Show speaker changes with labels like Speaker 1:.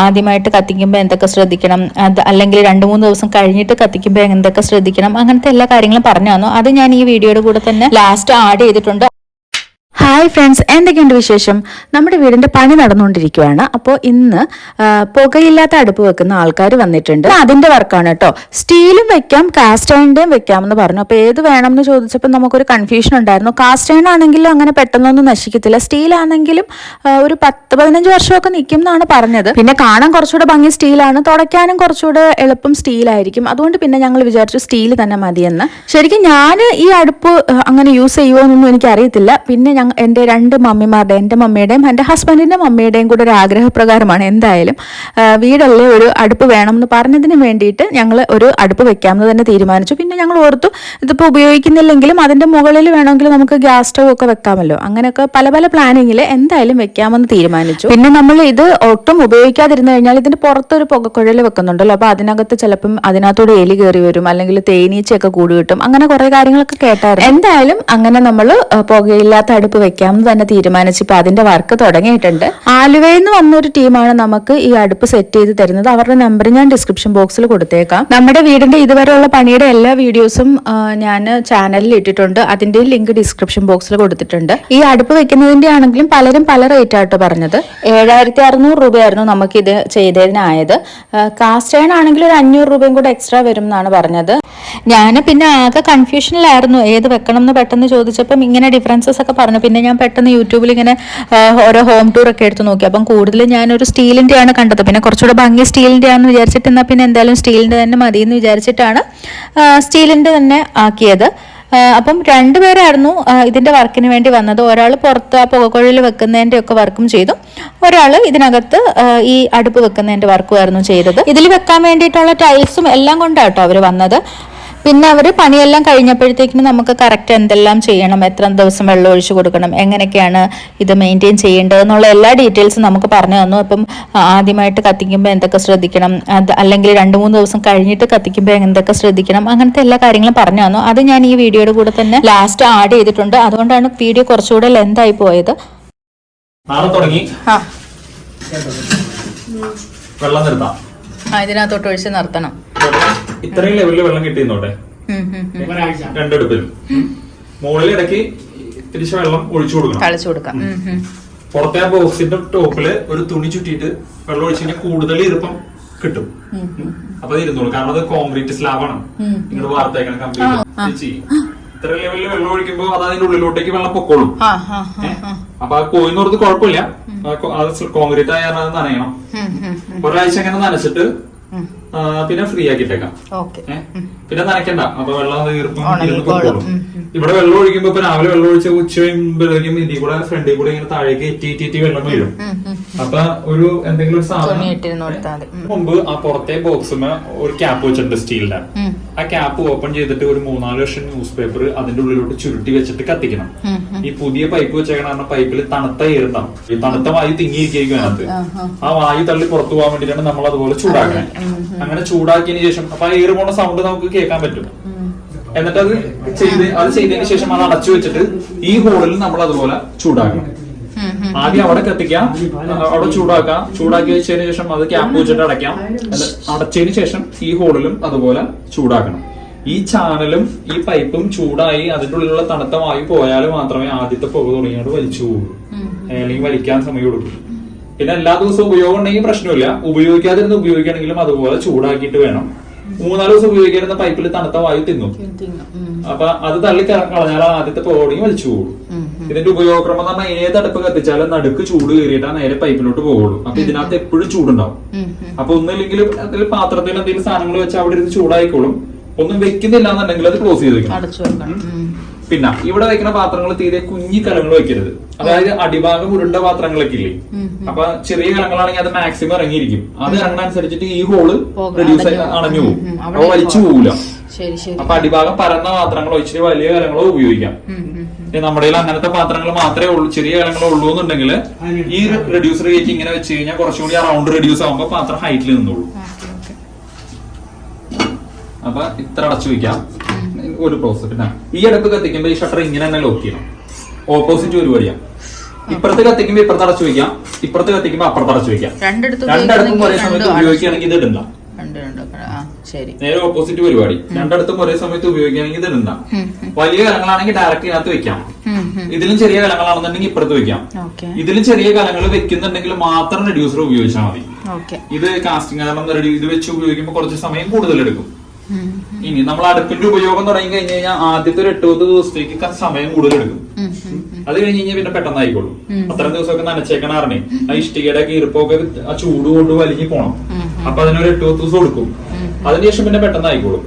Speaker 1: ആദ്യമായിട്ട് കത്തിക്കുമ്പോൾ എന്തൊക്കെ ശ്രദ്ധിക്കണം? അത് അല്ലെങ്കിൽ രണ്ട് മൂന്ന് ദിവസം കഴിഞ്ഞിട്ട് കത്തിക്കുമ്പോൾ എന്തൊക്കെ ശ്രദ്ധിക്കണം? അങ്ങനത്തെ എല്ലാ കാര്യങ്ങളും പറഞ്ഞു തന്നു. അത് ഞാൻ ഈ വീഡിയോയുടെ കൂടെ തന്നെ ലാസ്റ്റ് ആഡ് ചെയ്തിട്ടുണ്ട്.
Speaker 2: ഹായ് ഫ്രണ്ട്സ് എന്തൊക്കെയുണ്ട് വിശേഷം? നമ്മുടെ വീടിന്റെ പണി നടന്നുകൊണ്ടിരിക്കുകയാണ്. അപ്പോൾ ഇന്ന് പുകയില്ലാത്ത അടുപ്പ് വെക്കുന്ന ആൾക്കാർ വന്നിട്ടുണ്ട്. അതിന്റെ വർക്കാണ് കേട്ടോ. സ്റ്റീലും വെക്കാം കാസ്റ്റ് അയണിന്റെയും വെക്കാം എന്ന് പറഞ്ഞു. അപ്പോൾ ഏത് വേണം എന്ന് ചോദിച്ചപ്പോൾ നമുക്കൊരു കൺഫ്യൂഷൻ ഉണ്ടായിരുന്നു. കാസ്റ്റ് അയൺ ആണെങ്കിലും അങ്ങനെ പെട്ടെന്നൊന്നും നശിക്കത്തില്ല. സ്റ്റീൽ ആണെങ്കിലും ഒരു പത്ത് പതിനഞ്ച് വർഷമൊക്കെ നിൽക്കും എന്നാണ് പറഞ്ഞത്. പിന്നെ കാണാൻ കുറച്ചുകൂടെ ഭംഗി സ്റ്റീലാണ്. തുടയ്ക്കാനും കുറച്ചുകൂടെ എളുപ്പം സ്റ്റീലായിരിക്കും. അതുകൊണ്ട് പിന്നെ ഞങ്ങൾ വിചാരിച്ചു സ്റ്റീൽ തന്നെ മതിയെന്ന്. ശരിക്കും ഞാൻ ഈ അടുപ്പ് അങ്ങനെ യൂസ് ചെയ്യുമോ എന്നൊന്നും എനിക്കറിയത്തില്ല. പിന്നെ ഞങ്ങൾ എന്റെ രണ്ട് മമ്മിമാരുടെ എന്റെ മമ്മിയുടെയും എന്റെ ഹസ്ബൻഡിന്റെ മമ്മിയുടെയും കൂടെ ഒരു ആഗ്രഹപ്രകാരമാണ് എന്തായാലും വീടല്ലേ ഒരു അടുപ്പ് വേണം എന്ന് പറഞ്ഞതിന് വേണ്ടിയിട്ട് ഞങ്ങൾ ഒരു അടുപ്പ് വെക്കാമെന്ന് തന്നെ തീരുമാനിച്ചു. പിന്നെ ഞങ്ങൾ ഓർത്തു ഇതിപ്പോൾ ഉപയോഗിക്കുന്നില്ലെങ്കിലും അതിന്റെ മുകളിൽ വേണമെങ്കിൽ നമുക്ക് ഗ്യാസ് സ്റ്റവ് ഒക്കെ വെക്കാമല്ലോ. അങ്ങനെയൊക്കെ പല പല പ്ലാനിങ്ങിൽ എന്തായാലും വെക്കാമെന്ന് തീരുമാനിച്ചു. പിന്നെ നമ്മൾ ഇത് ഒട്ടും ഉപയോഗിക്കാതിരുന്നു കഴിഞ്ഞാൽ ഇതിന്റെ പുറത്തൊരു പുകക്കുഴൽ വെക്കുന്നുണ്ടല്ലോ. അപ്പോൾ അതിനകത്ത് ചിലപ്പം അതിനകത്തൂടെ എലി കയറി വരും അല്ലെങ്കിൽ തേനീച്ചയൊക്കെ കൂടി കിട്ടും. അങ്ങനെ കുറേ കാര്യങ്ങളൊക്കെ കേട്ടായിരുന്നു. എന്തായാലും അങ്ങനെ നമ്മൾ പുകയില്ലാത്ത അടുപ്പ് വെക്കാമെന്ന് തന്നെ തീരുമാനിച്ച് ഇപ്പൊ അതിന്റെ വർക്ക് തുടങ്ങിയിട്ടുണ്ട്. ആലുവയിൽ നിന്ന് വന്ന ഒരു ടീമാണ് നമുക്ക് ഈ അടുപ്പ് സെറ്റ് ചെയ്ത് തരുന്നത്. അവരുടെ നമ്പർ ഞാൻ ഡിസ്ക്രിപ്ഷൻ ബോക്സിൽ കൊടുത്തേക്കാം. നമ്മുടെ വീടിന്റെ ഇതുവരെയുള്ള പണിയുടെ എല്ലാ വീഡിയോസും ഞാൻ ചാനലിൽ ഇട്ടിട്ടുണ്ട്. അതിന്റെ ലിങ്ക് ഡിസ്ക്രിപ്ഷൻ ബോക്സിൽ കൊടുത്തിട്ടുണ്ട്. ഈ അടുപ്പ് വെക്കുന്നതിന്റെ ആണെങ്കിലും പലരും പല റേറ്റ് ആയിട്ട് പറഞ്ഞത്. ഏഴായിരത്തി അറുന്നൂറ് രൂപയായിരുന്നു നമുക്ക് ഇത് ചെയ്തതിനായത് കാസ്റ്റ് അയൺ ആണെങ്കിൽ ഒരു അഞ്ഞൂറ് രൂപയും കൂടെ എക്സ്ട്രാ വരും എന്നാണ് പറഞ്ഞത്.
Speaker 1: ഞാൻ പിന്നെ ആകെ കൺഫ്യൂഷനിലായിരുന്നു ഏത് വെക്കണം എന്ന് പെട്ടെന്ന് ചോദിച്ചപ്പം ഇങ്ങനെ ഡിഫറൻസസ് ഒക്കെ പറഞ്ഞു പിന്നെ ഞാൻ പെട്ടെന്ന് യൂട്യൂബിൽ ഇങ്ങനെ ഓരോ ഹോം ടൂർ ഒക്കെ എടുത്ത് നോക്കി. അപ്പം കൂടുതൽ ഞാനൊരു സ്റ്റീലിന്റെ ആണ് കണ്ടത്. പിന്നെ കുറച്ചുകൂടെ ഭംഗി സ്റ്റീലിന്റെ ആണെന്ന് വിചാരിച്ചിട്ട് എന്നാൽ പിന്നെ എന്തായാലും സ്റ്റീലിന്റെ തന്നെ മതി എന്ന് വിചാരിച്ചിട്ടാണ് സ്റ്റീലിന്റെ തന്നെ ആക്കിയത്. അപ്പം രണ്ടുപേരായിരുന്നു ഇതിന്റെ വർക്കിന് വേണ്ടി വന്നത്. ഒരാൾ പുറത്ത് ആ പുകക്കുഴൽ വെക്കുന്നതിന്റെ ഒക്കെ വർക്കും ചെയ്തു. ഒരാൾ ഇതിനകത്ത് ഈ അടുപ്പ് വെക്കുന്നതിന്റെ വർക്കുമായിരുന്നു ചെയ്തത്. ഇതിൽ വെക്കാൻ വേണ്ടിയിട്ടുള്ള ടൈൽസും എല്ലാം കൊണ്ടാട്ടോ അവർ വന്നത്. പിന്നെ അവർ പണിയെല്ലാം കഴിഞ്ഞപ്പോഴത്തേക്കും നമുക്ക് കറക്റ്റ് എന്തെല്ലാം ചെയ്യണം? എത്ര ദിവസം വെള്ളം ഒഴിച്ചു കൊടുക്കണം? എങ്ങനെയൊക്കെയാണ് ഇത് മെയിന്റെയിൻ ചെയ്യേണ്ടത്? എന്നുള്ള എല്ലാ ഡീറ്റെയിൽസും നമുക്ക് പറഞ്ഞു തന്നു. അപ്പം ആദ്യമായിട്ട് കത്തിക്കുമ്പോൾ എന്തൊക്കെ ശ്രദ്ധിക്കണം? അത് അല്ലെങ്കിൽ രണ്ട് മൂന്ന് ദിവസം കഴിഞ്ഞിട്ട് കത്തിക്കുമ്പോൾ എന്തൊക്കെ ശ്രദ്ധിക്കണം? അങ്ങനത്തെ എല്ലാ കാര്യങ്ങളും പറഞ്ഞു തന്നു. അത് ഞാൻ ഈ വീഡിയോയുടെ കൂടെ തന്നെ ലാസ്റ്റ് ആഡ് ചെയ്തിട്ടുണ്ട്. അതുകൊണ്ടാണ് വീഡിയോ കുറച്ചുകൂടെ ലെന്ത് ആയി പോയത്.
Speaker 3: വെള്ളം നിർത്താം.
Speaker 1: ആ, ഇതിനകത്തോട്ട് ഒഴിച്ച് നിർത്തണം.
Speaker 3: ഇത്രയും ലെവലിൽ വെള്ളം
Speaker 1: ഉം.
Speaker 3: രണ്ടെടുപ്പിലും. മുകളിൽ ഇടയ്ക്ക് തിരിച്ച് വെള്ളം ഒഴിച്ചു കൊടുക്കണം.
Speaker 1: തളിച്ചു കൊടുക്കാം.
Speaker 3: പുറത്തെ ആ ബോക്സിന്റെ ടോപ്പിൽ ഒരു തുണി ചുറ്റിയിട്ട് വെള്ളം ഒഴിച്ചു കഴിഞ്ഞാൽ കൂടുതൽ ഈർപ്പം കിട്ടും. അപ്പൊ ഇരുന്നോളൂ. കാരണം അത് കോൺക്രീറ്റ് സ്ലാബാണ് ഇങ്ങോട്ട് വാർത്തേക്കണം കംപ്ലീറ്റ് ചെയ്യും. ഇത്ര ലെവലിൽ വെള്ളം ഒഴിക്കുമ്പോൾ അത് അതിന്റെ ഉള്ളിലോട്ടേക്ക് വെള്ളം പൊക്കോളും.
Speaker 1: അപ്പൊ ആ ആ,
Speaker 3: പറഞ്ഞത് കുഴപ്പമില്ല. അത് കോൺക്രീറ്റ് ആയ കാരണം അത് നനയണം. ഒരാഴ്ച അങ്ങനെ നനച്ചിട്ട് പിന്നെ ഫ്രീ ആക്കിട്ടേക്കാം പിന്നെ നനയ്ക്കണ്ട. അപ്പൊ വെള്ളം ഈർപ്പം ഇവിടെ വെള്ളം ഒഴിക്കുമ്പോ ഇപ്പൊ രാവിലെ വെള്ളം ഒഴിച്ച ഉച്ച കഴിയുമ്പോഴേക്കും ഇതിൽ കൂടെ ഫ്രണ്ടിൽ കൂടെ ഇങ്ങനെ താഴേക്ക് എറ്റി എറ്റി വെള്ളം വീഴും. അപ്പൊ ഒരു എന്തെങ്കിലും ഒരു സാധനം മുമ്പ് ആ പുറത്തെ ബോക്സിന് ഒരു ക്യാപ്പ് വെച്ചിട്ടുണ്ട് സ്റ്റീലിന്റെ. ആ ക്യാപ്പ് ഓപ്പൺ ചെയ്തിട്ട് ഒരു മൂന്നാൽ ലക്ഷം ന്യൂസ് പേപ്പർ അതിന്റെ ഉള്ളിലോട്ട് ചുരുട്ടി വെച്ചിട്ട് കത്തിക്കണം. ഈ പുതിയ പൈപ്പ് വെച്ചേക്കണ കാരണം പൈപ്പിൽ തണുത്ത ഈർന്നാവും ഈ തണുത്ത വായു തിങ്ങിയിരിക്കും അതിനകത്ത്. ആ വായു തള്ളി പുറത്തു പോകാൻ വേണ്ടിയിട്ടാണ് നമ്മൾ അതുപോലെ ചൂടാക്കണേ. അങ്ങനെ ചൂടാക്കിയതിന് ശേഷം അപ്പൊ ആ ഏറ് പോണ സൗണ്ട് നമുക്ക് കേൾക്കാൻ പറ്റും. എന്നിട്ട് അത് ചെയ്ത് അത് ചെയ്തതിന് ശേഷം അത് അടച്ചു വെച്ചിട്ട് ഈ ഹോളിൽ നമ്മൾ അതുപോലെ ചൂടാക്കണം. ആദ്യം അവിടെ കത്തിക്കാം അവിടെ ചൂടാക്കാം. ചൂടാക്കി വെച്ചതിന് ശേഷം അത് ക്യാപ്പ് വെച്ചിട്ട് അടയ്ക്കാം. അടച്ചതിന് ശേഷം ഈ ഹോളിലും അതുപോലെ ചൂടാക്കണം. ഈ ചാനലും ഈ പൈപ്പും ചൂടായി അതിന്റെ ഉള്ളിലുള്ള തണുത്ത വായു പോയാൽ മാത്രമേ ആദ്യത്തെ പുക തുടങ്ങിയോട് വലിച്ചു പോകുള്ളൂ അല്ലെങ്കിൽ വലിക്കാൻ സമയം കൊടുക്കും പിന്നെ എല്ലാ ദിവസവും ഉപയോഗം ഉണ്ടെങ്കിൽ പ്രശ്നമില്ല. ഉപയോഗിക്കാതിരുന്ന് ഉപയോഗിക്കണമെങ്കിലും അതുപോലെ ചൂടാക്കിയിട്ട് വേണം. മൂന്നാൽ ദിവസം ഉപയോഗിക്കാതിരുന്ന പൈപ്പിൽ തണുത്ത വായു തിന്നും. അപ്പൊ അത് തള്ളി കള- കളഞ്ഞാൽ ആദ്യത്തെ പോകണമെങ്കിൽ വലിച്ചു പോകും ഇതിന്റെ ഉപയോഗക്രമം എന്ന് പറഞ്ഞാൽ ഏത് അടുപ്പ് കത്തിച്ചാലും നടുക്ക് ചൂട് കയറിയിട്ടാ നേരെ പൈപ്പിലോട്ട് പോകുള്ളൂ. അപ്പൊ ഇതിനകത്ത് എപ്പോഴും ചൂടുണ്ടാവും. അപ്പൊ ഒന്നില്ലെങ്കിൽ അതിൽ പാത്രത്തിൽ എന്തെങ്കിലും സാധനങ്ങൾ വെച്ച് അവിടെ ഇരുന്ന് ചൂടായിക്കോളും. ഒന്നും വെക്കുന്നില്ല എന്നുണ്ടെങ്കിൽ അത് ക്ലോസ് ചെയ്ത് വെക്കണം. പിന്നെ ഇവിടെ വെക്കുന്ന പാത്രങ്ങൾ തീരെ കുഞ്ഞി കലങ്ങൾ വെക്കരുത് അതായത് അടിഭാഗം ഉരുണ്ട പാത്രങ്ങളൊക്കെ ഇല്ലേ അപ്പൊ ചെറിയ കലങ്ങളാണെങ്കിൽ അത് മാക്സിമം ഇറങ്ങിയിരിക്കും. അത് ഇറങ്ങുന്നതനുസരിച്ചിട്ട് ഈ
Speaker 1: ഹോൾ
Speaker 3: റിഡ്യൂസ് അണഞ്ഞു പോകും. അപ്പൊ വലിച്ചു
Speaker 1: ശരി
Speaker 3: അപ്പൊ അടിഭാഗം പരന്ന പാത്രങ്ങളോ ഇച്ചിരി വലിയ കലങ്ങളോ ഉപയോഗിക്കാം. നമ്മുടെ കയ്യിൽ അങ്ങനത്തെ പാത്രങ്ങൾ മാത്രമേ ഉള്ളൂ ചെറിയ കലങ്ങളോ ഉള്ളൂ എന്നുണ്ടെങ്കിൽ ഈ റെഡ്യൂസർ കയറ്റി ഇങ്ങനെ വെച്ച് കഴിഞ്ഞാൽ കുറച്ചുകൂടി ആ റൗണ്ട് റെഡ്യൂസ് ആകുമ്പോൾ പാത്രം ഹൈറ്റിൽ
Speaker 1: നിന്നുള്ളൂ.
Speaker 3: അപ്പൊ ഇത്ര അടച്ചു വെക്കാം. ഒരു പ്രോസസ് ഈ അടുപ്പ് കത്തിക്കുമ്പോൾ ഈ ഷട്ടർ ഇങ്ങനെ തന്നെ ലോക്ക് ചെയ്യണം. ഓപ്പോസിറ്റ് പരിപാടിയാണ് ഇപ്പുറത്ത് കത്തിക്കുമ്പോ ഇപ്പുറത്ത് അടച്ചു വെക്കാം ഇപ്പുറത്ത് കത്തിക്കുമ്പോ അപ്പുറത്ത് അടച്ചു വെക്കാം
Speaker 1: രണ്ടിടത്ത്
Speaker 3: ഒരേ സമയത്ത് ഉപയോഗിക്കുകയാണെങ്കിൽ ഇത് ഇടണ്ട. നേരെ ഓപ്പോസിറ്റ് പരിപാടി. രണ്ടിടത്തും ഒരേ സമയത്ത് ഉപയോഗിക്കുകയാണെങ്കിൽ ഇത് ഇടണ്ട. വലിയ കലങ്ങളാണെങ്കിൽ ഡയറക്റ്റ് ഇതിനകത്ത് വെക്കാം ഇതിലും ചെറിയ കലങ്ങളാണെന്നുണ്ടെങ്കിൽ ഇപ്പുറത്ത് വെക്കാം ഇതിലും ചെറിയ കലങ്ങൾ വെക്കുന്നുണ്ടെങ്കിൽ മാത്രം റെഡ്യൂസർ ഉപയോഗിച്ചാൽ മതി. ഇത് കാസ്റ്റിംഗ് കാരണം ഇത് വെച്ച് ഉപയോഗിക്കുമ്പോൾ കുറച്ച് സമയം കൂടുതൽ എടുക്കും. ഇനി നമ്മൾ അടുപ്പിന്റെ ഉപയോഗം തുടങ്ങി കഴിഞ്ഞ് കഴിഞ്ഞാൽ ആദ്യത്തെ ഒരു എട്ട് പത്ത് ദിവസത്തേക്ക് സമയം കൂടുതൽ എടുക്കും. അത് കഴിഞ്ഞ് കഴിഞ്ഞാൽ പിന്നെ പെട്ടെന്ന് ആയിക്കോളും. അത്രയും ദിവസമൊക്കെ നനച്ചേക്കണാറിനെ ആ ഇഷ്ടികയുടെ കീർപ്പൊക്കെ ആ ചൂട് കൊണ്ട് വലിഞ്ഞു പോണം. അപ്പൊ അതിനൊരു എട്ട് പത്ത് ദിവസം കൊടുക്കും അതിനുശേഷം പിന്നെ പെട്ടെന്ന് ആയിക്കോളും.